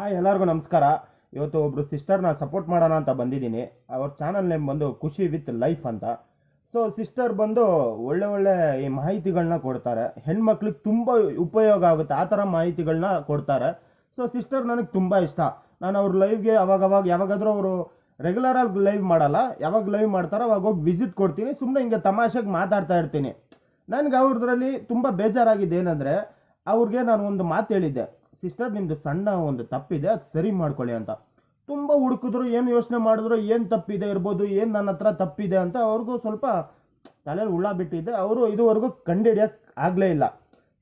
Hi, ಎಲ್ಲರಿಗೂ ನಮಸ್ಕಾರ. ಇವತ್ತು ಒಬ್ಬರು ಸಿಸ್ಟರ್ನ ಸಪೋರ್ಟ್ ಮಾಡೋಣ ಅಂತ ಬಂದಿದ್ದೀನಿ. ಅವ್ರ ಚಾನಲ್ ನೇಮ್ ಬಂದು ಖುಷಿ ವಿತ್ ಲೈಫ್ ಅಂತ. ಸೊ ಸಿಸ್ಟರ್ ಬಂದು ಒಳ್ಳೆ ಒಳ್ಳೆ ಈ ಮಾಹಿತಿಗಳನ್ನ ಕೊಡ್ತಾರೆ. ಹೆಣ್ಮಕ್ಳಿಗೆ ತುಂಬ ಉಪಯೋಗ ಆಗುತ್ತೆ. ಆ ಥರ ಮಾಹಿತಿಗಳನ್ನ ಕೊಡ್ತಾರೆ. ಸೊ ಸಿಸ್ಟರ್ ನನಗೆ ತುಂಬ ಇಷ್ಟ. ನಾನು ಅವ್ರ ಲೈವ್ಗೆ ಅವಾಗ ಅವಾಗ ಯಾವಾಗಾದರೂ ಅವರು ರೆಗ್ಯುಲರಾಗಿ ಲೈವ್ ಮಾಡಲ್ಲ. ಯಾವಾಗ ಲೈವ್ ಮಾಡ್ತಾರೋ ಅವಾಗ ಹೋಗಿ ವಿಸಿಟ್ ಕೊಡ್ತೀನಿ. ಸುಮ್ಮನೆ ಹಿಂಗೆ ತಮಾಷೆಗೆ ಮಾತಾಡ್ತಾ ಇರ್ತೀನಿ. ನನಗೆ ಅವ್ರದ್ರಲ್ಲಿ ತುಂಬ ಬೇಜಾರಾಗಿದೆ ಏನಂದರೆ, ಅವ್ರಿಗೆ ನಾನು ಒಂದು ಮಾತು ಹೇಳಿದ್ದೆ. ಸಿಸ್ಟರ್ ನಿಮ್ಮದು ಸಣ್ಣ ಒಂದು ತಪ್ಪಿದೆ, ಅದು ಸರಿ ಮಾಡ್ಕೊಳ್ಳಿ ಅಂತ. ತುಂಬ ಹುಡುಕಿದ್ರು, ಏನು ಯೋಚನೆ ಮಾಡಿದ್ರು, ಏನು ತಪ್ಪಿದೆ ಇರ್ಬೋದು, ಏನು ನನ್ನ ಹತ್ರ ತಪ್ಪಿದೆ ಅಂತ ಅವ್ರಿಗೂ ಸ್ವಲ್ಪ ತಲೆಯಲ್ಲಿ ಹುಳ ಬಿಟ್ಟಿದ್ದೆ ಅವರು ಇದುವರೆಗೂ ಕಂಡುಹಿಡಿಯೋಕ್ಕೆ ಆಗಲೇ ಇಲ್ಲ.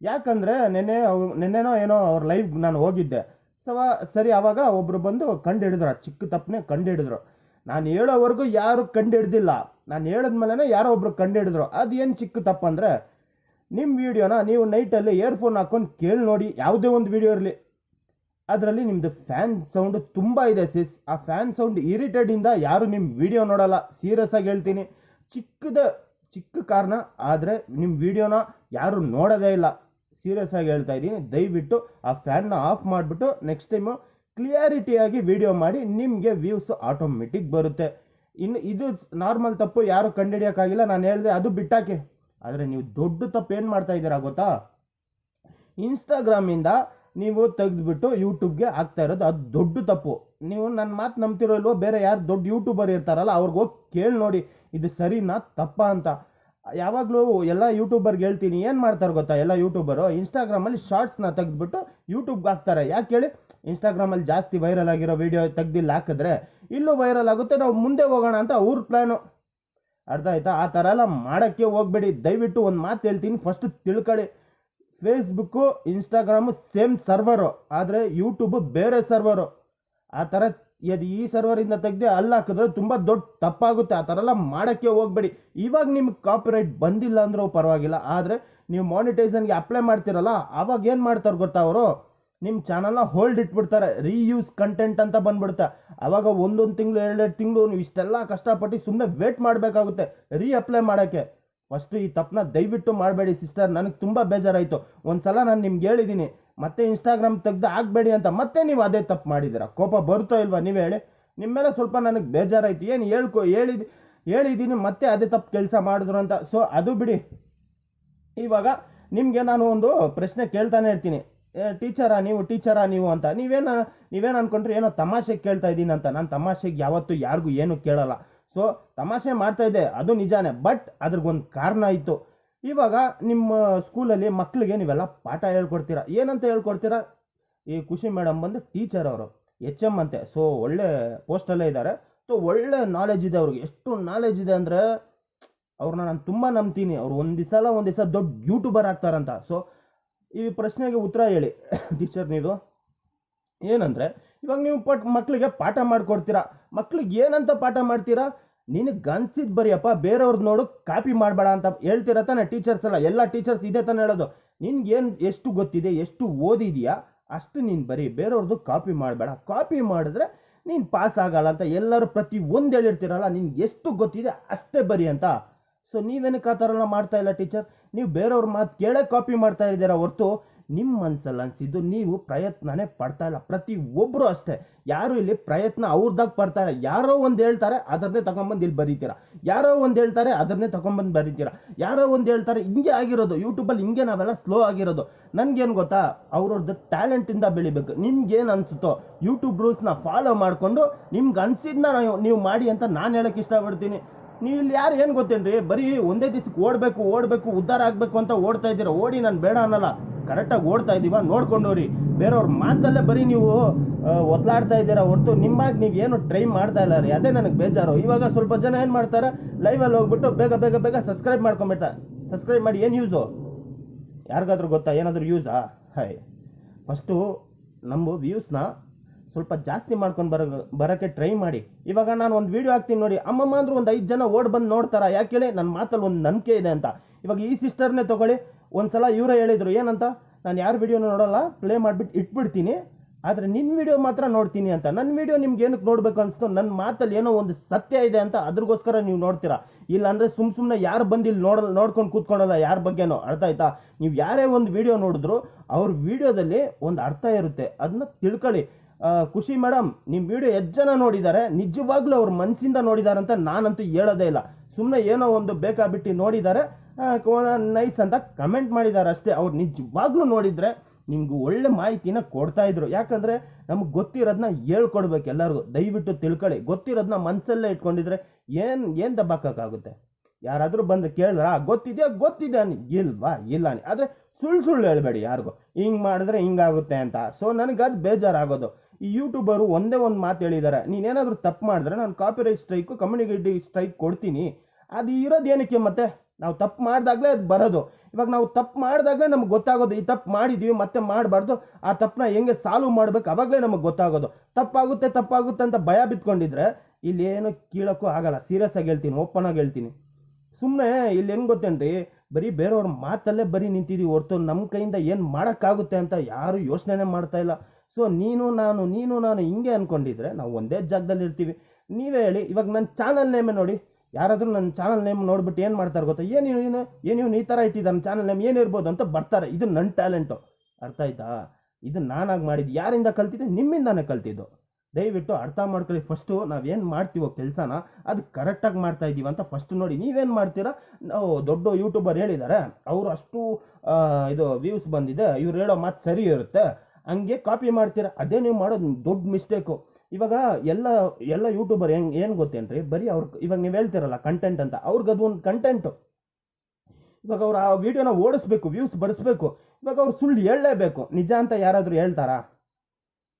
ಯಾಕಂದರೆ ನೆನ್ನೆ ಅವ್, ನೆನ್ನೆನೋ ಏನೋ ಅವ್ರ ಲೈವ್ ನಾನು ಹೋಗಿದ್ದೆ. ಸೊ ಸರಿ ಆವಾಗ ಒಬ್ಬರು ಬಂದು ಕಂಡು ಹಿಡಿದ್ರು ಚಿಕ್ಕ ತಪ್ಪನೆ ಕಂಡು ಹಿಡಿದ್ರು ನಾನು ಹೇಳೋವರೆಗೂ ಯಾರು ಕಂಡು ಹಿಡ್ದಿಲ್ಲ ನಾನು ಹೇಳಿದ್ಮೇಲೆ ಯಾರೋ ಒಬ್ರು ಕಂಡು ಅದು ಏನು ಚಿಕ್ಕ ತಪ್ಪಂದರೆ ನಿಮ್ಮ ವಿಡಿಯೋನ ನೀವು ನೈಟಲ್ಲಿ ಇಯರ್ಫೋನ್ ಹಾಕೊಂಡು ಕೇಳಿ ನೋಡಿ, ಯಾವುದೇ ಒಂದು ವಿಡಿಯೋ ಇರಲಿ. ಅದರಲ್ಲಿ ನಿಮ್ಮದು ಫ್ಯಾನ್ ಸೌಂಡ್ ತುಂಬ ಇದೆ ಸಿಸ್ ಆ ಫ್ಯಾನ್ ಸೌಂಡ್ ಇರಿಟೇಡಿಂದ ಯಾರು ನಿಮ್ಮ ವಿಡಿಯೋ ನೋಡಲ್ಲ. ಸೀರಿಯಸ್ ಆಗಿ ಹೇಳ್ತೀನಿ. ಚಿಕ್ಕದ, ಚಿಕ್ಕ ಕಾರಣ, ಆದರೆ ನಿಮ್ಮ ವಿಡಿಯೋನ ಯಾರು ನೋಡೋದೇ ಇಲ್ಲ. ಸೀರಿಯಸ್ ಆಗಿ ಹೇಳ್ತಾ ಇದ್ದೀನಿ. ದಯವಿಟ್ಟು ಆ ಫ್ಯಾನ್ನ ಆಫ್ ಮಾಡಿಬಿಟ್ಟು ನೆಕ್ಸ್ಟ್ ಟೈಮು ಕ್ಲಿಯಾರಿಟಿಯಾಗಿ ವಿಡಿಯೋ ಮಾಡಿ, ನಿಮಗೆ ವ್ಯೂಸ್ ಆಟೋಮೆಟಿಕ್ ಬರುತ್ತೆ. ಇನ್ನು ಇದು ನಾರ್ಮಲ್ ತಪ್ಪು, ಯಾರು ಕಂಡುಹಿಡಿಯೋಕ್ಕಾಗಿಲ್ಲ ನಾನು ಹೇಳಿದೆ ಅದು ಬಿಟ್ಟಾಕೆ. ಆದರೆ ನೀವು ದೊಡ್ಡ ತಪ್ಪು ಏನು ಮಾಡ್ತಾ ಇದ್ದೀರಾ ಗೊತ್ತಾ? ಇನ್ಸ್ಟಾಗ್ರಾಮಿಂದ ನೀವು ತೆಗೆದುಬಿಟ್ಟು ಯೂಟ್ಯೂಬ್ಗೆ ಹಾಕ್ತಾ ಇರೋದು ಅದು ದೊಡ್ಡ ತಪ್ಪು. ನೀವು ನನ್ನ ಮಾತು ನಂಬ್ತಿರೋ ಇಲ್ವೋ, ಬೇರೆ ಯಾರು ದೊಡ್ಡ ಯೂಟ್ಯೂಬರ್ ಇರ್ತಾರಲ್ಲ, ಅವ್ರಿಗೆ ಹೋಗಿ ಕೇಳಿ ನೋಡಿ, ಇದು ಸರಿನಾ ತಪ್ಪಾ ಅಂತ. ಯಾವಾಗಲೂ ಎಲ್ಲ ಯೂಟ್ಯೂಬರ್ಗೆ ಹೇಳ್ತೀನಿ, ಏನು ಮಾಡ್ತಾರೆ ಗೊತ್ತಾ ಎಲ್ಲ ಯೂಟ್ಯೂಬರು ಇನ್ಸ್ಟಾಗ್ರಾಮಲ್ಲಿ ಶಾರ್ಟ್ಸ್ನ ತೆಗೆದ್ಬಿಟ್ಟು ಯೂಟ್ಯೂಬ್ಗೆ ಹಾಕ್ತಾರೆ. ಯಾಕೆ ಹೇಳಿ? ಇನ್ಸ್ಟಾಗ್ರಾಮಲ್ಲಿ ಜಾಸ್ತಿ ವೈರಲ್ ಆಗಿರೋ ವೀಡಿಯೋ ತೆಗ್ದಿಲ್ಲ ಹಾಕಿದ್ರೆ, ಇಲ್ಲೂ ವೈರಲ್ ಆಗುತ್ತೆ, ನಾವು ಮುಂದೆ ಹೋಗೋಣ ಅಂತ ಅವ್ರ ಪ್ಲ್ಯಾನು ಅರ್ಥ ಆಯ್ತಾ? ಆ ಥರ ಎಲ್ಲ ಮಾಡೋಕ್ಕೆ ಹೋಗ್ಬೇಡಿ. ದಯವಿಟ್ಟು ಒಂದು ಮಾತು ಹೇಳ್ತೀನಿ. ಫಸ್ಟ್ ತಿಳ್ಕೊಳ್ಳಿ. ಫೇಸ್ಬುಕ್ಕು ಇನ್ಸ್ಟಾಗ್ರಾಮು ಸೇಮ್ ಸರ್ವರು ಆದರೆ ಯೂಟ್ಯೂಬು ಬೇರೆ ಸರ್ವರು ಆ ಥರ ಅದು ಈ ಸರ್ವರಿಂದ ತೆಗ್ದು ಅಲ್ಲಿ ಹಾಕಿದ್ರೆ ತುಂಬ ದೊಡ್ಡ ತಪ್ಪಾಗುತ್ತೆ. ಆ ಥರ ಎಲ್ಲ ಮಾಡೋಕ್ಕೆ ಹೋಗ್ಬೇಡಿ. ಇವಾಗ ನಿಮ್ಗೆ ಕಾಪಿರೈಟ್ ಬಂದಿಲ್ಲ ಅಂದರೂ ಪರವಾಗಿಲ್ಲ. ಆದರೆ ನೀವು ಮಾನಿಟೈಸನ್ಗೆ ಅಪ್ಲೈ ಮಾಡ್ತೀರಲ್ಲ ಆವಾಗ ಏನು ಮಾಡ್ತಾರೆ ಗೊತ್ತಾ ಅವರು? ನಿಮ್ಮ ಚಾನಲ್ನ ಹೋಲ್ಡ್ ಇಟ್ಬಿಡ್ತಾರೆ ರೀಯೂಸ್ ಕಂಟೆಂಟ್ ಅಂತ ಬಂದ್ಬಿಡುತ್ತೆ. ಆವಾಗ ಒಂದೊಂದು ತಿಂಗಳು, ಎರಡೆರಡು ತಿಂಗಳು ನೀವು ಇಷ್ಟೆಲ್ಲ ಕಷ್ಟಪಟ್ಟು ಸುಮ್ಮನೆ ವೇಟ್ ಮಾಡಬೇಕಾಗುತ್ತೆ ರೀ ಅಪ್ಲೈ ಮಾಡೋಕ್ಕೆ. ಫಸ್ಟು ಈ ತಪ್ಪನ್ನ ದಯವಿಟ್ಟು ಮಾಡಬೇಡಿ ಸಿಸ್ಟರ್ ನನಗೆ ತುಂಬ ಬೇಜಾರಾಯಿತು. ಒಂದು ಸಲ ನಾನು ನಿಮ್ಗೆ ಹೇಳಿದ್ದೀನಿ ಮತ್ತೆ ಇನ್ಸ್ಟಾಗ್ರಾಮ್ ತೆಗೆದು ಆಗಬೇಡಿ ಅಂತ ಮತ್ತೆ ನೀವು ಅದೇ ತಪ್ಪು ಮಾಡಿದ್ದೀರಾ ಕೋಪ ಬರುತ್ತೋ ಇಲ್ವಾ ನೀವು ಹೇಳಿ. ನಿಮ್ಮ ಮೇಲೆ ಸ್ವಲ್ಪ ನನಗೆ ಬೇಜಾರಾಯಿತು. ಏನು ಹೇಳ್ಕೊ, ಹೇಳಿದ್ ಹೇಳಿದ್ದೀನಿ ಮತ್ತೆ ಅದೇ ತಪ್ಪು ಕೆಲಸ ಮಾಡಿದ್ರು ಅಂತ. ಸೊ ಅದು ಬಿಡಿ. ಇವಾಗ ನಿಮಗೆ ನಾನು ಒಂದು ಪ್ರಶ್ನೆ ಕೇಳ್ತಾನೆ ಇರ್ತೀನಿ. ಟೀಚರಾ, ನೀವು ಟೀಚರಾ, ನೀವು ಅಂತ. ನೀವೇನು ನೀವೇನು ಅನ್ಕೊಂಡ್ರೆ ಏನೋ ತಮಾಷೆಗೆ ಕೇಳ್ತಾ ಇದ್ದೀನಿ ಅಂತ. ನಾನು ತಮಾಷೆಗೆ ಯಾವತ್ತೂ ಯಾರಿಗೂ ಏನು ಕೇಳಲ್ಲ. ಸೊ ತಮಾಷೆ ಮಾಡ್ತಾ ಇದ್ದೆ. ಅದು ನಿಜಾನೇ. ಬಟ್ ಅದ್ರಿಗೊಂದು ಕಾರಣ ಇತ್ತು. ಇವಾಗ ನಿಮ್ಮ ಸ್ಕೂಲಲ್ಲಿ ಮಕ್ಕಳಿಗೆ ನೀವೆಲ್ಲ ಪಾಠ ಹೇಳ್ಕೊಡ್ತೀರಾ? ಏನಂತ ಹೇಳ್ಕೊಡ್ತೀರಾ? ಈ ಖುಷಿ ಮೇಡಮ್ ಬಂದು ಟೀಚರ್ ಅವರು. ಎಚ್ ಎಂ ಅಂತೆ. ಸೊ ಒಳ್ಳೆ ಪೋಸ್ಟಲ್ಲೇ ಇದ್ದಾರೆ. ಸೊ ಒಳ್ಳೆ ನಾಲೆಜ್ ಇದೆ ಅವ್ರಿಗೆ. ಎಷ್ಟು ನಾಲೆಜ್ ಇದೆ ಅಂದರೆ, ಅವ್ರನ್ನ ನಾನು ತುಂಬ ನಂಬ್ತೀನಿ. ಅವ್ರು ಒಂದು ದಿವಸ ಒಂದು ದಿವಸ ದೊಡ್ಡ ಯೂಟ್ಯೂಬರ್ ಆಗ್ತಾರಂತ. ಸೊ ಈ ಪ್ರಶ್ನೆಗೆ ಉತ್ತರ ಹೇಳಿ. ಟೀಚರ್ ನೀವು ಏನಂದರೆ, ಇವಾಗ ನೀವು ಪಟ್ ಮಕ್ಕಳಿಗೆ ಪಾಠ ಮಾಡಿಕೊಡ್ತೀರಾ? ಮಕ್ಳಿಗೆ ಏನಂತ ಪಾಠ ಮಾಡ್ತೀರಾ? ನಿನಗೆ ಅನ್ಸಿದ್ದು ಬರಿಯಪ್ಪ ಬೇರೆಯವ್ರದ್ದು ನೋಡು, ಕಾಪಿ ಮಾಡಬೇಡ ಅಂತ ಹೇಳ್ತೀರ ತಾನೆ ಟೀಚರ್ಸ್ ಎಲ್ಲ? ಎಲ್ಲ ಟೀಚರ್ಸ್ ಇದೇ ತಾನೇ ಹೇಳೋದು. ನಿನ್ಗೇನು ಎಷ್ಟು ಗೊತ್ತಿದೆ, ಎಷ್ಟು ಓದಿದೆಯಾ? ಅಷ್ಟು ನೀನು ಬರೀ ಬೇರೆಯವ್ರದ್ದು ಕಾಪಿ ಮಾಡಬೇಡ. ಕಾಪಿ ಮಾಡಿದ್ರೆ ನೀನು ಪಾಸ್ ಆಗಲ್ಲ ಅಂತ ಎಲ್ಲರೂ ಪ್ರತಿ ಒಂದು ಹೇಳಿರ್ತೀರಲ್ಲ, ನಿನ್ಗೆ ಎಷ್ಟು ಗೊತ್ತಿದೆ ಅಷ್ಟೇ ಬರಿ ಅಂತ. ಸೊ ನೀವೇನಕ್ಕೆ ಆ ಥರ ಎಲ್ಲ ಮಾಡ್ತಾ ಇಲ್ಲ ಟೀಚರ್ ನೀವು ಬೇರೆಯವ್ರ ಮಾತು ಕೇಳೇ ಕಾಪಿ ಮಾಡ್ತಾ ಇದ್ದೀರಾ ಹೊರತು ನಿಮ್ಮ ಮನಸ್ಸಲ್ಲಿ ಅನಿಸಿದ್ದು ನೀವು ಪ್ರಯತ್ನನೇ ಪಡ್ತಾ ಇಲ್ಲ. ಪ್ರತಿ ಒಬ್ಬರು ಅಷ್ಟೇ. ಯಾರು ಇಲ್ಲಿ ಪ್ರಯತ್ನ ಅವ್ರದಾಗ ಪಡ್ತಾ ಇಲ್ಲ. ಯಾರೋ ಒಂದು ಹೇಳ್ತಾರೆ ಅದನ್ನೇ ತಗೊಂಬಂದು ಇಲ್ಲಿ ಬರೀತೀರಾ. ಯಾರೋ ಒಂದು ಹೇಳ್ತಾರೆ ಅದನ್ನೇ ತಗೊಂಬಂದು ಬರೀತೀರಾ. ಯಾರೋ ಒಂದು ಹೇಳ್ತಾರೆ, ಹಿಂಗೆ ಆಗಿರೋದು. ಯೂಟ್ಯೂಬಲ್ಲಿ ಹಿಂಗೆ ನಾವೆಲ್ಲ ಸ್ಲೋ ಆಗಿರೋದು. ನನಗೇನು ಗೊತ್ತಾ? ಅವ್ರವ್ರದ್ದು ಟ್ಯಾಲೆಂಟಿಂದ ಬೆಳಿಬೇಕು. ನಿಮ್ಗೇನು ಅನಿಸುತ್ತೋ? ಯೂಟ್ಯೂಬ್ ರೂಲ್ಸ್ನ ಫಾಲೋ ಮಾಡಿಕೊಂಡು ನಿಮ್ಗೆ ಅನಿಸಿದ್ನ ನೀವು ಮಾಡಿ ಅಂತ ನಾನು ಹೇಳೋಕ್ಕೆ ಇಷ್ಟಪಡ್ತೀನಿ. ನೀವು ಇಲ್ಲಿ ಯಾರು ಏನು ಗೊತ್ತೇನ್ರಿ? ಬರೀ ಒಂದೇ ದಿವ್ಸಕ್ಕೆ ಓಡಬೇಕು ಓಡಬೇಕು, ಉದ್ಧಾರ ಆಗಬೇಕು ಅಂತ ಓಡ್ತಾ ಇದ್ದೀರಾ? ಓಡಿ ನಾನು ಬೇಡ ಅನ್ನಲ್ಲ. ಕರೆಕ್ಟಾಗಿ ಓಡ್ತಾ ಇದ್ದೀವ? ನೋಡ್ಕೊಂಡೋರಿ ಬೇರೆಯವ್ರ ಮಾತಲ್ಲೇ ಬರೀ ನೀವು ಒದ್ಲಾಡ್ತಾ ಇದ್ದೀರಾ? ಹೊರತು ನಿಮ್ಮಾಗಿ ನೀವು ಏನು ಟ್ರೈ ಮಾಡ್ತಾ ಇಲ್ಲ ರೀ. ಅದೇ ನನಗೆ ಬೇಜಾರು. ಇವಾಗ ಸ್ವಲ್ಪ ಜನ ಏನು ಮಾಡ್ತಾರೆ? ಲೈವಲ್ಲಿ ಹೋಗ್ಬಿಟ್ಟು ಬೇಗ ಬೇಗ ಬೇಗ ಸಬ್ಸ್ಕ್ರೈಬ್ ಮಾಡ್ಕೊಂಬಿಡ್ತಾರೆ. ಸಬ್ಸ್ಕ್ರೈಬ್ ಮಾಡಿ ಏನು ಯೂಸು ಯಾರಿಗಾದ್ರೂ ಗೊತ್ತಾ? ಏನಾದರೂ ಯೂಸಾ ಹಾಯ್ ಫಸ್ಟು ನಮ್ಮ ವ್ಯೂಸ್ನ ಸ್ವಲ್ಪ ಜಾಸ್ತಿ ಮಾಡ್ಕೊಂಡು ಬರೋ ಬರೋಕ್ಕೆ ಟ್ರೈ ಮಾಡಿ. ಇವಾಗ ನಾನು ಒಂದು ವೀಡಿಯೋ ಹಾಕ್ತೀನಿ ನೋಡಿ. ಅಮ್ಮಮ್ಮ ಅಂದ್ರೆ ಒಂದು ಐದು ಜನ ಓಡ್ ಬಂದು ನೋಡ್ತಾರ? ಯಾಕೆ ಹೇಳಿ? ನನ್ನ ಮಾತಲ್ಲಿ ಒಂದು ನಂಬಿಕೆ ಇದೆ ಅಂತ. ಇವಾಗ ಈ ಸಿಸ್ಟರ್ನೇ ತೊಗೊಳ್ಳಿ. ಒಂದು ಸಲ ಇವರೇ ಹೇಳಿದರು, ಏನಂತ? ನಾನು ಯಾರು ವೀಡಿಯೋನೂ ನೋಡೋಲ್ಲ. ಪ್ಲೇ ಮಾಡಿಬಿಟ್ಟು ಇಟ್ಬಿಡ್ತೀನಿ. ಆದರೆ ನಿನ್ನ ವೀಡಿಯೋ ಮಾತ್ರ ನೋಡ್ತೀನಿ ಅಂತ. ನನ್ನ ವಿಡಿಯೋ ನಿಮ್ಗೆ ಏನಕ್ಕೆ ನೋಡಬೇಕು ಅನಿಸ್ತು? ನನ್ನ ಮಾತಲ್ಲಿ ಏನೋ ಒಂದು ಸತ್ಯ ಇದೆ ಅಂತ ಅದ್ರಗೋಸ್ಕರ ನೀವು ನೋಡ್ತೀರಾ? ಇಲ್ಲ ಅಂದರೆ ಸುಮ್ಮ ಸುಮ್ಮನೆ ಯಾರು ಬಂದು ಇಲ್ಲಿ ನೋಡ ನೋಡ್ಕೊಂಡು ಕೂತ್ಕೊಳ್ಳಲ್ಲ ಯಾರ ಬಗ್ಗೆನೋ? ಅರ್ಥ ಆಯ್ತಾ? ನೀವು ಯಾರೇ ಒಂದು ವಿಡಿಯೋ ನೋಡಿದ್ರು, ಅವ್ರ ವಿಡಿಯೋದಲ್ಲಿ ಒಂದು ಅರ್ಥ ಇರುತ್ತೆ. ಅದನ್ನ ತಿಳ್ಕೊಳ್ಳಿ. ಖುಷಿ ಮೇಡಮ್ ನಿಮ್ಮ ವಿಡಿಯೋ ಎಷ್ಟು ಜನ ನೋಡಿದ್ದಾರೆ ನಿಜವಾಗ್ಲೂ ಅವ್ರ ಮನಸ್ಸಿಂದ ನೋಡಿದ್ದಾರೆ ಅಂತ ನಾನಂತೂ ಹೇಳೋದೇ ಇಲ್ಲ. ಸುಮ್ಮನೆ ಏನೋ ಒಂದು ಬೇಕಾಬಿಟ್ಟು ನೋಡಿದ್ದಾರೆ ನೈಸ್ ಅಂತ ಕಮೆಂಟ್ ಮಾಡಿದ್ದಾರೆ ಅಷ್ಟೇ. ಅವ್ರು ನಿಜವಾಗ್ಲೂ ನೋಡಿದರೆ ನಿಮ್ಗೆ ಒಳ್ಳೆ ಮಾಹಿತಿನ ಕೊಡ್ತಾ ಇದ್ರು. ಯಾಕಂದರೆ ನಮ್ಗೆ ಗೊತ್ತಿರೋದನ್ನ ಹೇಳ್ಕೊಡ್ಬೇಕು ಎಲ್ಲರಿಗೂ. ದಯವಿಟ್ಟು ತಿಳ್ಕೊಳ್ಳಿ. ಗೊತ್ತಿರೋದನ್ನ ಮನಸ್ಸಲ್ಲೇ ಇಟ್ಕೊಂಡಿದ್ರೆ ಏನು ಏನು ದಬ್ಬಾಕಾಗುತ್ತೆ ಯಾರಾದರೂ ಬಂದು ಕೇಳಿದ್ರ, ಗೊತ್ತಿದೆಯಾ? ಗೊತ್ತಿದೆ ಅನಿ. ಇಲ್ವಾ? ಇಲ್ಲ ಆದರೆ ಸುಳ್ಳು ಸುಳ್ಳು ಹೇಳಬೇಡಿ ಯಾರಿಗೂ. ಹಿಂಗೆ ಮಾಡಿದ್ರೆ ಹಿಂಗಾಗುತ್ತೆ ಅಂತ. ಸೊ ನನಗೆ ಅದು ಬೇಜಾರಾಗೋದು. ಈ ಯೂಟ್ಯೂಬರು ಒಂದೇ ಒಂದು ಮಾತು ಹೇಳಿದ್ದಾರೆ ನೀನೇನಾದರೂ ತಪ್ಪು ಮಾಡಿದ್ರೆ ನಾನು ಕಾಪಿರೈಟ್ ಸ್ಟ್ರೈಕು ಕಮ್ಯುನಿಕೇಟಿವ್ ಸ್ಟ್ರೈಕ್ ಕೊಡ್ತೀನಿ. ಅದು ಇರೋದು ಏನಕ್ಕೆ ಮತ್ತೆ? ನಾವು ತಪ್ಪು ಮಾಡಿದಾಗಲೇ ಅದು ಬರೋದು. ಇವಾಗ ನಾವು ತಪ್ಪು ಮಾಡಿದಾಗಲೇ ನಮ್ಗೆ ಗೊತ್ತಾಗೋದು, ಈ ತಪ್ಪು ಮಾಡಿದ್ದೀವಿ ಮತ್ತೆ ಮಾಡಬಾರ್ದು, ಆ ತಪ್ಪನ್ನ ಹೆಂಗೆ ಸಾಲ್ವ್ ಮಾಡಬೇಕು ಅವಾಗಲೇ ನಮಗೆ ಗೊತ್ತಾಗೋದು. ತಪ್ಪಾಗುತ್ತೆ ತಪ್ಪಾಗುತ್ತೆ ಅಂತ ಭಯ ಬಿತ್ಕೊಂಡಿದ್ರೆ ಇಲ್ಲಿ ಏನು ಕೀಳೋಕ್ಕೂ ಆಗಲ್ಲ. ಸೀರಿಯಸ್ ಆಗಿ ಹೇಳ್ತೀನಿ ಓಪನ್ ಆಗಿ ಹೇಳ್ತೀನಿ. ಸುಮ್ಮನೆ ಇಲ್ಲಿ ಹೆಂಗೆ ಗೊತ್ತೇನ್ರಿ? ಬರೀ ಬೇರೆಯವ್ರ ಮಾತಲ್ಲೇ ಬರೀ ನಿಂತಿದ್ದೀವಿ ಹೊರ್ತು ನಮ್ಮ ಕೈಯಿಂದ ಏನು ಮಾಡೋಕ್ಕಾಗುತ್ತೆ ಅಂತ ಯಾರೂ ಯೋಚನೆ ಮಾಡ್ತಾ ಇಲ್ಲ. ಸೊ ನೀನು, ನಾನು ನೀನು, ನಾನು ಹಿಂಗೆ ಅಂದ್ಕೊಂಡಿದ್ರೆ ನಾವು ಒಂದೇ ಜಾಗದಲ್ಲಿ ಇರ್ತೀವಿ. ನೀವೇ ಹೇಳಿ, ಇವಾಗ ನನ್ನ ಚಾನಲ್ ನೇಮೇ ನೋಡಿ. ಯಾರಾದರೂ ನನ್ನ ಚಾನಲ್ ನೇಮ್ ನೋಡ್ಬಿಟ್ಟು ಏನು ಮಾಡ್ತಾರೆ ಗೊತ್ತಾ? ಏನು ಏನು ಏನು ಈ ಥರ ಇಟ್ಟಿದ್ದಾನೆ ಚಾನಲ್ ನೇಮ್ ಏನಿರ್ಬೋದು ಅಂತ ಬರ್ತಾರೆ. ಇದು ನನ್ನ ಟ್ಯಾಲೆಂಟು ಅರ್ಥ ಆಯ್ತಾ? ಇದು ನಾನಾಗಿ ಮಾಡಿದ್ದು. ಯಾರಿಂದ ಕಲ್ತಿದ್ದೆ? ನಿಮ್ಮಿಂದಾನೇ ಕಲ್ತಿದ್ದು. ದಯವಿಟ್ಟು ಅರ್ಥ ಮಾಡ್ಕೊಳ್ಳಿ. ಫಸ್ಟು ನಾವೇನು ಮಾಡ್ತೀವೋ ಕೆಲಸನ, ಅದು ಕರೆಕ್ಟಾಗಿ ಮಾಡ್ತಾ ಇದ್ದೀವಿ ಅಂತ ಫಸ್ಟ್ ನೋಡಿ. ನೀವೇನು ಮಾಡ್ತೀರಾ? ನಾವು ದೊಡ್ಡ ಯೂಟ್ಯೂಬರ್ ಹೇಳಿದ್ದಾರೆ. ಅವರು ಅಷ್ಟು ಇದು ವ್ಯೂಸ್ ಬಂದಿದೆ. ಇವ್ರು ಹೇಳೋ ಮಾತು ಸರಿ ಇರುತ್ತೆ. ಹಂಗೆ ಕಾಪಿ ಮಾಡ್ತೀರಾ? ಅದೇ ನೀವು ಮಾಡೋದು ದೊಡ್ಡ ಮಿಸ್ಟೇಕು ಇವಾಗ ಎಲ್ಲ ಎಲ್ಲ ಯೂಟ್ಯೂಬರ್ ಹೆಂಗೆ, ಏನು ಗೊತ್ತೇನ್ರಿ? ಬರೀ ಅವ್ರ, ಇವಾಗ ನೀವು ಹೇಳ್ತಿರಲ್ಲ ಕಂಟೆಂಟ್ ಅಂತ. ಅವ್ರಿಗೆ ಅದು ಒಂದು ಕಂಟೆಂಟು ಇವಾಗ ಅವ್ರು ಆ ವಿಡಿಯೋನ ಓಡಿಸ್ಬೇಕು ವ್ಯೂಸ್ ಬಡಿಸ್ಬೇಕು ಇವಾಗ ಅವ್ರು ಸುಳ್ಳು ಹೇಳಲೇಬೇಕು. ನಿಜ ಅಂತ ಯಾರಾದರೂ ಹೇಳ್ತಾರಾ?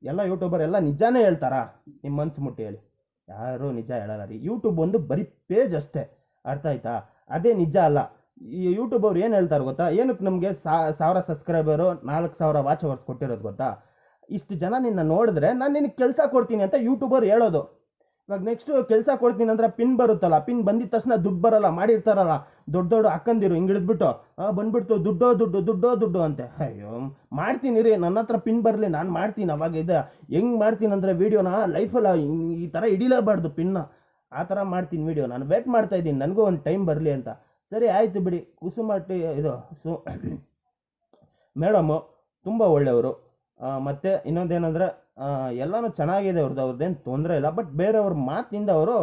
ಎಲ್ಲ ಯೂಟ್ಯೂಬರ್ ಎಲ್ಲ ನಿಜಾನೇ ಹೇಳ್ತಾರಾ? ನಿಮ್ಮ ಮನ್ಸು ಮುಟ್ಟಿ ಹೇಳಿ. ಯಾರೂ ನಿಜ ಹೇಳಲ್ಲ ರೀ. ಯೂಟ್ಯೂಬ್ ಒಂದು ಬರೀ ಪೇಜ್ ಅಷ್ಟೇ. ಅರ್ಥ ಆಯ್ತಾ? ಅದೇ ನಿಜ ಅಲ್ಲ. ಈ ಯೂಟ್ಯೂಬ್ ಅವ್ರು ಏನು ಹೇಳ್ತಾರೆ ಗೊತ್ತಾ? ಏನಕ್ಕೆ ನಮಗೆ ಸಾವಿರ ಸಬ್ಸ್ಕ್ರೈಬರು ನಾಲ್ಕು ಸಾವಿರ ವಾಚ್ ಅವರ್ಸ್ ಕೊಟ್ಟಿರೋದು ಗೊತ್ತಾ? ಇಷ್ಟು ಜನ ನಿನ್ನ ನೋಡಿದ್ರೆ ನಾನು ನಿನಗೆ ಕೆಲಸ ಕೊಡ್ತೀನಿ ಅಂತ ಯೂಟ್ಯೂಬರ್ ಹೇಳೋದು. ಇವಾಗ ನೆಕ್ಸ್ಟು ಕೆಲಸ ಕೊಡ್ತೀನಿ ಅಂದ್ರೆ ಪಿನ್ ಬರುತ್ತಲ್ಲ ಪಿನ್ ಬಂದಿದ ತಕ್ಷಣ ದುಡ್ಡು ಬರಲ್ಲ, ಮಾಡಿರ್ತಾರಲ್ಲ, ದೊಡ್ಡ ದೊಡ್ಡ ಅಕ್ಕಂದಿರು, ಹಿಂಗೆ ಹಿಡಿದ್ಬಿಟ್ಟು ಬಂದ್ಬಿಡ್ತು, ದುಡ್ಡೋ ದುಡ್ಡು ದುಡ್ಡೋ ದುಡ್ಡು ಅಂತೆ. ಅಯ್ಯೋ, ಮಾಡ್ತೀನಿ ರೀ, ನನ್ನ ಹತ್ರ ಪಿನ್ ಬರಲಿ, ನಾನು ಮಾಡ್ತೀನಿ ಅವಾಗ ಇದು. ಹೆಂಗೆ ಮಾಡ್ತೀನಿ ಅಂದರೆ ವೀಡಿಯೋನ ಲೈಫಲ್ಲ ಈ ಥರ ಹಿಡಿಲೇಬಾರ್ದು ಪಿನ್ನ ಆ ಥರ ಮಾಡ್ತೀನಿ ವೀಡಿಯೋ ನಾನು ವೇಟ್ ಮಾಡ್ತಾ ಇದ್ದೀನಿ, ನನಗೂ ಒಂದು ಟೈಮ್ ಬರಲಿ ಅಂತ. ಸರಿ, ಆಯಿತು ಬಿಡಿ. ಕುಸುಮಟ್ಟಿ ಇದು, ಸು, ಮೇಡಮು ತುಂಬ ಒಳ್ಳೆಯವರು. ಮತ್ತು ಇನ್ನೊಂದೇನೆಂದರೆ ಎಲ್ಲನೂ ಚೆನ್ನಾಗಿದೆ ಅವ್ರದ್ದು ಅವ್ರದ್ದೇನು ತೊಂದರೆ ಇಲ್ಲ. ಬಟ್ ಬೇರೆಯವ್ರ ಮಾತಿಂದ ಅವರು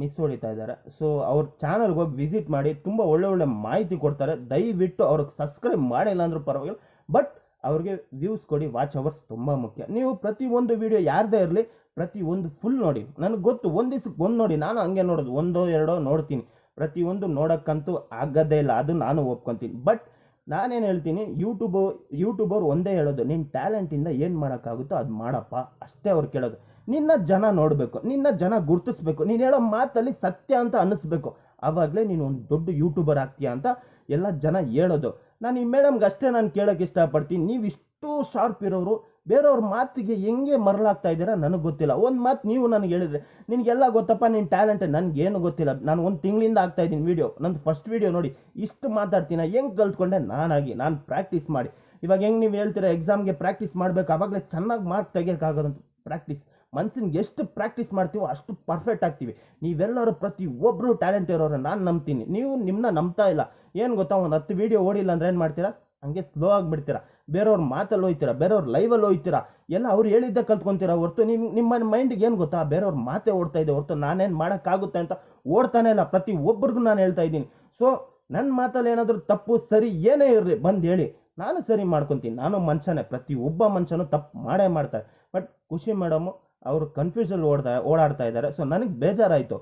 ಮಿಸ್ ಹೊಡಿತಾ ಇದ್ದಾರೆ. ಸೊ ಅವ್ರ ಚಾನಲ್ಗೆ ಹೋಗಿ ವಿಸಿಟ್ ಮಾಡಿ ತುಂಬ ಒಳ್ಳೆ ಒಳ್ಳೆ ಮಾಹಿತಿ ಕೊಡ್ತಾರೆ. ದಯವಿಟ್ಟು ಅವ್ರಿಗೆ ಸಬ್ಸ್ಕ್ರೈಬ್ ಮಾಡಿಲ್ಲ ಅಂದರೂ ಪರವಾಗಿಲ್ಲ. ಬಟ್ ಅವ್ರಿಗೆ ವ್ಯೂಸ್ ಕೊಡಿ ವಾಚ್ ಅವರ್ಸ್ ತುಂಬ ಮುಖ್ಯ. ನೀವು ಪ್ರತಿಯೊಂದು ವಿಡಿಯೋ ಯಾರದೇ ಇರಲಿ ಪ್ರತಿಯೊಂದು ಫುಲ್ ನೋಡಿ. ನನಗೆ ಗೊತ್ತು, ಒಂದು ದಿವ್ಸಕ್ಕೆ ಒಂದು ನೋಡಿ. ನಾನು ಹಂಗೆ ನೋಡೋದು, ಒಂದೋ, ಎರಡೋ ನೋಡ್ತೀನಿ. ಪ್ರತಿಯೊಂದು ನೋಡೋಕ್ಕಂತೂ ಆಗೋದೇ ಇಲ್ಲ, ಅದು ನಾನು ಒಪ್ಕೊತೀನಿ. ಬಟ್ ನಾನೇನು ಹೇಳ್ತೀನಿ ಯೂಟ್ಯೂಬು ಯೂಟ್ಯೂಬರ್ ಒಂದೇ ಹೇಳೋದು ನಿನ್ನ ಟ್ಯಾಲೆಂಟಿಂದ ಏನು ಮಾಡೋಕ್ಕಾಗುತ್ತೋ ಅದು ಮಾಡಪ್ಪ, ಅಷ್ಟೇ ಅವ್ರು ಕೇಳೋದು. ನಿನ್ನ ಜನ ನೋಡಬೇಕು, ನಿನ್ನ ಜನ ಗುರುತಿಸ್ಬೇಕು, ನೀನು ಹೇಳೋ ಮಾತಲ್ಲಿ ಸತ್ಯ ಅಂತ ಅನ್ನಿಸ್ಬೇಕು. ಆವಾಗಲೇ ನೀನು ಒಂದು ದೊಡ್ಡ ಯೂಟ್ಯೂಬರ್ ಆಗ್ತೀಯ ಅಂತ ಎಲ್ಲ ಜನ ಹೇಳೋದು. ನಾನು ಈ ಮೇಡಮ್ಗೆ ಅಷ್ಟೇ ನಾನು ಕೇಳೋಕ್ಕೆ ಇಷ್ಟಪಡ್ತೀನಿ, ನೀವು ಇಷ್ಟು ಶಾರ್ಪ್ ಇರೋರು ಬೇರೆಯವ್ರ ಮಾತಿಗೆ ಹೆಂಗೆ ಮರಳಾಗ್ತಾ ಇದ್ದೀರಾ ನನಗೆ ಗೊತ್ತಿಲ್ಲ. ಒಂದು ಮಾತು ನೀವು ನನಗೆ ಹೇಳಿದ್ರೆ, ನಿನಗೆಲ್ಲ ಗೊತ್ತಪ್ಪ ನಿನ್ನ ಟ್ಯಾಲೆಂಟ್ ನನಗೇನು ಗೊತ್ತಿಲ್ಲ. ನಾನು ಒಂದು ತಿಂಗಳಿಂದ ಆಗ್ತಾ ಇದ್ದೀನಿ ವೀಡಿಯೋ ನಂದು ಫಸ್ಟ್ ವೀಡಿಯೋ ನೋಡಿ, ಇಷ್ಟು ಮಾತಾಡ್ತೀನಿ, ಹೆಂಗೆ ಕಲ್ತ್ಕೊಂಡೆ ನಾನಾಗಿ, ನಾನು ಪ್ರಾಕ್ಟೀಸ್ ಮಾಡಿ. ಇವಾಗ ಹೆಂಗೆ ನೀವು ಹೇಳ್ತೀರಾ ಎಕ್ಸಾಮ್ಗೆ ಪ್ರಾಕ್ಟೀಸ್ ಮಾಡಬೇಕು ಆವಾಗಲೇ ಚೆನ್ನಾಗಿ ಮಾರ್ಕ್ ತೆಗಿಯೋಕ್ಕಾಗೋದಂತ ಪ್ರಾಕ್ಟೀಸ್ ಮನ್ಸಿನ್ಗೆ ಎಷ್ಟು ಪ್ರಾಕ್ಟೀಸ್ ಮಾಡ್ತೀವೋ ಅಷ್ಟು ಪರ್ಫೆಕ್ಟ್ ಆಗ್ತೀವಿ. ನೀವೆಲ್ಲರೂ ಪ್ರತಿ ಒಬ್ಬರು ಟ್ಯಾಲೆಂಟ್ ಇರೋರು ನಾನು ನಂಬ್ತೀನಿ. ನೀವು ನಿಮ್ಮನ್ನ ನಂಬ್ತಾ ಇಲ್ಲ. ಏನು ಗೊತ್ತಾ, ಒಂದು ಹತ್ತು ವೀಡಿಯೋ ಓಡಿಲ್ಲ ಅಂದ್ರೆ ಏನು ಮಾಡ್ತೀರಾ? ಹಂಗೆ ಸ್ಲೋ ಆಗಿಬಿಡ್ತೀರಾ ಬೇರೆಯವ್ರ ಮಾತಲ್ಲಿ ಹೋಯ್ತೀರಾ, ಬೇರೆಯವ್ರ ಲೈವಲ್ಲಿ ಹೋಯ್ತೀರಾ, ಎಲ್ಲ ಅವ್ರು ಹೇಳಿದ್ದೆ ಕಲ್ತ್ಕೊಂತೀರಾ ಹೊರ್ತು ನಿಮ್ಮ ನಿಮ್ಮ ಮೈಂಡಿಗೆ ಏನು ಗೊತ್ತಾ? ಬೇರೆಯವ್ರ ಮಾತೇ ಓಡ್ತಾ ಇದೆ, ಹೊರ್ತು ನಾನೇನು ಮಾಡೋಕ್ಕಾಗುತ್ತೆ ಅಂತ ಓಡ್ತಾನೆ ಇಲ್ಲ, ಪ್ರತಿ ಒಬ್ಬರಿಗೂ ನಾನು ಹೇಳ್ತಾ ಇದ್ದೀನಿ. ಸೊ ನನ್ನ ಮಾತಲ್ಲಿ ಏನಾದರೂ ತಪ್ಪು, ಸರಿ, ಏನೇ ಇರಲಿ, ಬಂದು ಹೇಳಿ. ನಾನು ಸರಿ ಮಾಡ್ಕೊತೀನಿ. ನಾನು ಮನುಷ್ಯನೇ ಪ್ರತಿ ಒಬ್ಬ ಮನುಷ್ಯನೂ ತಪ್ಪು ಮಾಡೇ ಮಾಡ್ತಾರೆ. ಬಟ್ ಖುಷಿ ಮೇಡಮು ಅವರು ಕನ್ಫ್ಯೂಸಲ್ಲಿ ಓಡ್ತಾ, ಓಡಾಡ್ತಾ ಇದ್ದಾರೆ. ಸೊ ನನಗೆ ಬೇಜಾರಾಯಿತು.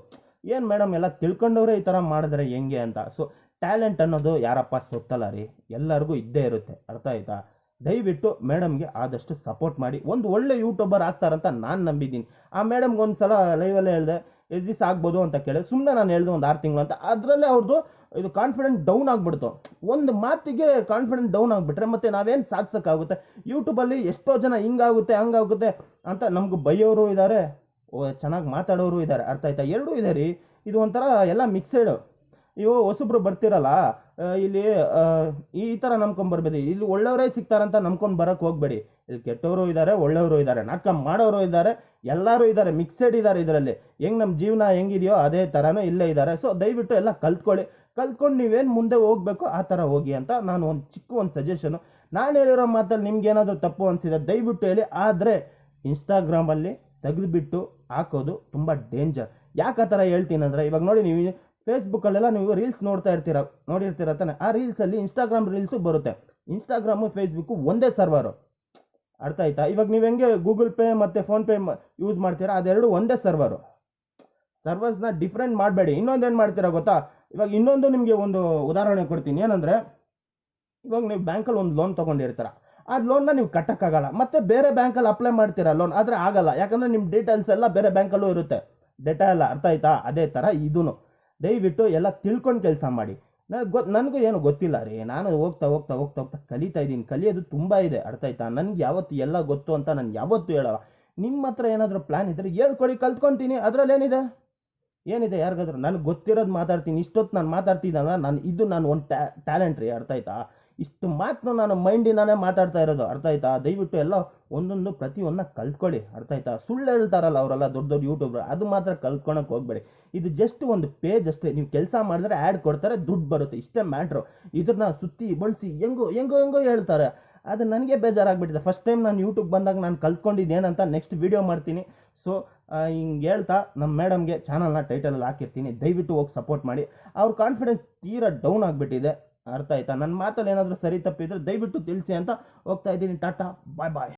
ಏನು ಮೇಡಮ್ ಎಲ್ಲ ತಿಳ್ಕೊಂಡವ್ರೆ ಈ ಥರ ಮಾಡಿದ್ರೆ ಹೆಂಗೆ ಅಂತ. ಸೊ ಟ್ಯಾಲೆಂಟ್ ಅನ್ನೋದು ಯಾರಪ್ಪ ಸೊತ್ತಲ್ಲ ರೀ? ಎಲ್ಲರಿಗೂ ಇದ್ದೇ ಇರುತ್ತೆ. ಅರ್ಥ ಆಯ್ತಾ? ದಯವಿಟ್ಟು ಮೇಡಮ್ಗೆ ಆದಷ್ಟು ಸಪೋರ್ಟ್ ಮಾಡಿ. ಒಂದು ಒಳ್ಳೆ ಯೂಟ್ಯೂಬರ್ ಆಗ್ತಾರಂತ ನಾನು ನಂಬಿದ್ದೀನಿ. ಆ ಮೇಡಮ್ಗೆ ಒಂದು ಸಲ ಲೈವಲ್ಲೇ ಹೇಳಿದೆ ಎಷ್ಟು ದಿವಸ ಆಗ್ಬೋದು ಅಂತ ಕೇಳಿದೆ. ಸುಮ್ಮನೆ ನಾನು ಹೇಳಿದೆ ಒಂದು ಆರು ತಿಂಗಳು ಅಂತ. ಅದರಲ್ಲೇ ಅವ್ರದ್ದು ಇದು ಕಾನ್ಫಿಡೆಂಟ್ ಡೌನ್ ಆಗಿಬಿಡ್ತು. ಒಂದು ಮಾತಿಗೆ ಕಾನ್ಫಿಡೆಂಟ್ ಡೌನ್ ಆಗಿಬಿಟ್ರೆ ಮತ್ತು ನಾವೇನು ಸಾಧಿಸೋಕ್ಕಾಗುತ್ತೆ? ಯೂಟ್ಯೂಬಲ್ಲಿ ಎಷ್ಟೋ ಜನ ಹಿಂಗಾಗುತ್ತೆ, ಹಂಗಾಗುತ್ತೆ ಅಂತ ನಮ್ಗೆ ಬೈಯೋರು ಇದ್ದಾರೆ ಚೆನ್ನಾಗಿ ಮಾತಾಡೋರು ಇದ್ದಾರೆ ಅರ್ಥ ಆಯ್ತಾ? ಎರಡೂ ಇದೆ ರೀ. ಇದು ಒಂಥರ ಎಲ್ಲ ಮಿಕ್ಸೆಡು ಇವು ಹೊಸಬ್ರು ಬರ್ತಿರಲ್ಲ ಇಲ್ಲಿ ಈ ಥರ ನಂಬ್ಕೊಂಬರ್ಬೇಡಿ ಇಲ್ಲಿ ಒಳ್ಳೆಯವರೇ ಸಿಗ್ತಾರಂತ ನಂಬ್ಕೊಂಡು ಬರೋಕ್ಕೆ ಹೋಗಬೇಡಿ. ಇಲ್ಲಿ ಕೆಟ್ಟವರು ಇದ್ದಾರೆ ಒಳ್ಳೆಯವರು ಇದ್ದಾರೆ ನಾಟಕ ಮಾಡೋರು ಇದ್ದಾರೆ ಎಲ್ಲರೂ ಇದ್ದಾರೆ ಮಿಕ್ಸೆಡ್ ಇದ್ದಾರೆ ಇದರಲ್ಲಿ. ಹೆಂಗೆ ನಮ್ಮ ಜೀವನ ಹೆಂಗಿದೆಯೋ ಅದೇ ಥರನೂ ಇಲ್ಲೇ ಇದ್ದಾರೆ ಸೊ ದಯವಿಟ್ಟು ಎಲ್ಲ ಕಲ್ತ್ಕೊಳ್ಳಿ. ಕಲ್ತ್ಕೊಂಡು ನೀವೇನು ಮುಂದೆ ಹೋಗಬೇಕು, ಆ ಥರ ಹೋಗಿ ಅಂತ ನಾನು ಒಂದು ಚಿಕ್ಕ ಒಂದು ಸಜೆಷನು ನಾನು ಹೇಳಿರೋ ಮಾತಲ್ಲಿ ನಿಮ್ಗೆ ಏನಾದರೂ ತಪ್ಪು ಅನಿಸಿದೆ ದಯವಿಟ್ಟು ಹೇಳಿ. ಆದರೆ ಇನ್ಸ್ಟಾಗ್ರಾಮಲ್ಲಿ ತೆಗೆದುಬಿಟ್ಟು ಹಾಕೋದು ತುಂಬ ಡೇಂಜರ್ ಯಾಕೆ ಆ ಥರ ಹೇಳ್ತೀನಿ ಅಂದರೆ ಇವಾಗ ನೋಡಿ ನೀವು ಫೇಸ್ಬುಕ್ಕಲ್ಲೆಲ್ಲ ನೀವು ರೀಲ್ಸ್ ನೋಡ್ತಾ ಇರ್ತೀರ, ನೋಡಿರ್ತೀರ ತಾನೆ ಆ ರೀಲ್ಸಲ್ಲಿ ಇನ್ಸ್ಟಾಗ್ರಾಮ್ ರೀಲ್ಸು ಬರುತ್ತೆ. ಇನ್ಸ್ಟಾಗ್ರಾಮು ಫೇಸ್ಬುಕ್ಕು ಒಂದೇ ಸರ್ವರು ಅರ್ಥ ಆಯ್ತಾ? ಇವಾಗ ನೀವು ಹೆಂಗೆ ಗೂಗಲ್ ಪೇ ಮತ್ತು ಫೋನ್ಪೇ ಯೂಸ್ ಮಾಡ್ತೀರಾ? ಅದೆರಡು ಒಂದೇ ಸರ್ವರು ಸರ್ವರ್ಸ್ನ ಡಿಫ್ರೆಂಟ್ ಮಾಡಬೇಡಿ. ಇನ್ನೊಂದು ಏನು ಮಾಡ್ತೀರಾ ಗೊತ್ತಾ? ಇವಾಗ ಇನ್ನೊಂದು ನಿಮಗೆ ಒಂದು ಉದಾಹರಣೆ ಕೊಡ್ತೀನಿ. ಏನಂದರೆ, ಇವಾಗ ನೀವು ಬ್ಯಾಂಕಲ್ಲಿ ಒಂದು ಲೋನ್ ತೊಗೊಂಡಿರ್ತೀರ. ಆ ಲೋನ್ನ ನೀವು ಕಟ್ಟೋಕ್ಕಾಗಲ್ಲ. ಮತ್ತೆ ಬೇರೆ ಬ್ಯಾಂಕಲ್ಲಿ ಅಪ್ಲೈ ಮಾಡ್ತೀರಾ ಲೋನ್ ಆದರೆ ಆಗಲ್ಲ. ಯಾಕಂದರೆ ನಿಮ್ಮ ಡೀಟೇಲ್ಸ್ ಎಲ್ಲ ಬೇರೆ ಬ್ಯಾಂಕಲ್ಲೂ ಇರುತ್ತೆ. ಡೇಟಾ ಎಲ್ಲ, ಅರ್ಥ ಆಯ್ತಾ? ಅದೇ ಥರ ಇದೂ ದಯವಿಟ್ಟು ಎಲ್ಲ ತಿಳ್ಕೊಂಡು ಕೆಲಸ ಮಾಡಿ. ನನಗೆ ಗೊ ನನಗೂ ಏನು ಗೊತ್ತಿಲ್ಲ ರೀ. ನಾನು ಹೋಗ್ತಾ ಹೋಗ್ತಾ ಹೋಗ್ತಾ ಹೋಗ್ತಾ ಕಲಿತಾ ಇದ್ದೀನಿ. ಕಲಿಯೋದು ತುಂಬ ಇದೆ, ಅರ್ಥ ಆಯ್ತಾ? ನನಗೆ ಯಾವತ್ತು ಎಲ್ಲ ಗೊತ್ತು ಅಂತ ನಾನು ಯಾವತ್ತೂ ಹೇಳಲ್ಲ. ನಿಮ್ಮ ಹತ್ರ ಏನಾದರೂ ಪ್ಲ್ಯಾನ್ ಇದ್ದರೆ ಹೇಳ್ಕೊಡಿ, ಕಲ್ತ್ಕೊತೀನಿ. ಅದರಲ್ಲಿ ಏನಿದೆ? ಏನಿದೆ? ಯಾರಿಗಾದ್ರೂ ನನಗೆ ಗೊತ್ತಿರೋದು ಮಾತಾಡ್ತೀನಿ. ಇಷ್ಟೊತ್ತು ನಾನು ಮಾತಾಡ್ತಿದ್ದಲ್ಲ, ನಾನು ಇದು ನಾನು ಒಂದು ಟ್ಯಾ, ಟ್ಯಾಲೆಂಟ್ ರೀ. ಅರ್ಥ ಆಯ್ತಾ? ಇಷ್ಟು ಮಾತ್ರ ನಾನು ಮೈಂಡಿನಾನೇ ಮಾತಾಡ್ತಾ ಇರೋದು. ಅರ್ಥ ಆಯ್ತಾ? ದಯವಿಟ್ಟು ಎಲ್ಲ ಒಂದೊಂದು ಪ್ರತಿಯೊಂದನ್ನ ಕಲ್ತ್ಕೊಳ್ಳಿ. ಅರ್ಥ ಆಯ್ತಾ? ಸುಳ್ಳು ಹೇಳ್ತಾರಲ್ಲ ಅವರೆಲ್ಲ ದೊಡ್ಡ ದೊಡ್ಡ ಯೂಟ್ಯೂಬರ್ ಅದು ಮಾತ್ರ ಕಲ್ತ್ಕೊಳಕ್ಕೆ ಹೋಗ್ಬೇಡಿ. ಇದು ಜಸ್ಟ್ ಒಂದು ಪೇಜ್ ಅಷ್ಟೇ. ನೀವು ಕೆಲಸ ಮಾಡಿದ್ರೆ ಆ್ಯಡ್ ಕೊಡ್ತಾರೆ, ದುಡ್ಡು ಬರುತ್ತೆ. ಇಷ್ಟೇ ಮ್ಯಾಟ್ರು ಇದನ್ನ ಸುತ್ತಿ ಬಳಸಿ ಹೆಂಗೋ ಹೆಂಗೋ ಹೆಂಗೋ ಹೇಳ್ತಾರೆ. ಅದು ನನಗೆ ಬೇಜಾರಾಗ್ಬಿಟ್ಟಿದೆ. ಫಸ್ಟ್ ಟೈಮ್ ನಾನು ಯೂಟ್ಯೂಬ್ ಬಂದಾಗ ನಾನು ಕಲ್ತ್ಕೊಂಡಿದ್ದೇನಂತ ನೆಕ್ಸ್ಟ್ ವೀಡಿಯೋ ಮಾಡ್ತೀನಿ. ಸೊ ಹಿಂಗೆ ಹೇಳ್ತಾ ನಮ್ಮ ಮೇಡಮ್ಗೆ ಚಾನಲ್ನ ಟೈಟಲಲ್ಲಿ ಹಾಕಿರ್ತೀನಿ. ದಯವಿಟ್ಟು ಹೋಗಿ ಸಪೋರ್ಟ್ ಮಾಡಿ. ಅವ್ರ ಕಾನ್ಫಿಡೆನ್ಸ್ ತೀರಾ ಡೌನ್ ಆಗಿಬಿಟ್ಟಿದೆ. ಅರ್ಥ ಆಯ್ತಾ? ನನ್ನ ಮಾತಲ್ಲಿ ಏನಾದರೂ ಸರಿ ತಪ್ಪಿದ್ರೆ ದಯವಿಟ್ಟು ತಿಳಿಸಿ ಅಂತ ಹೋಗ್ತಾ ಇದ್ದೀನಿ. ಟಾಟಾ ಬಾಯ್ ಬಾಯ್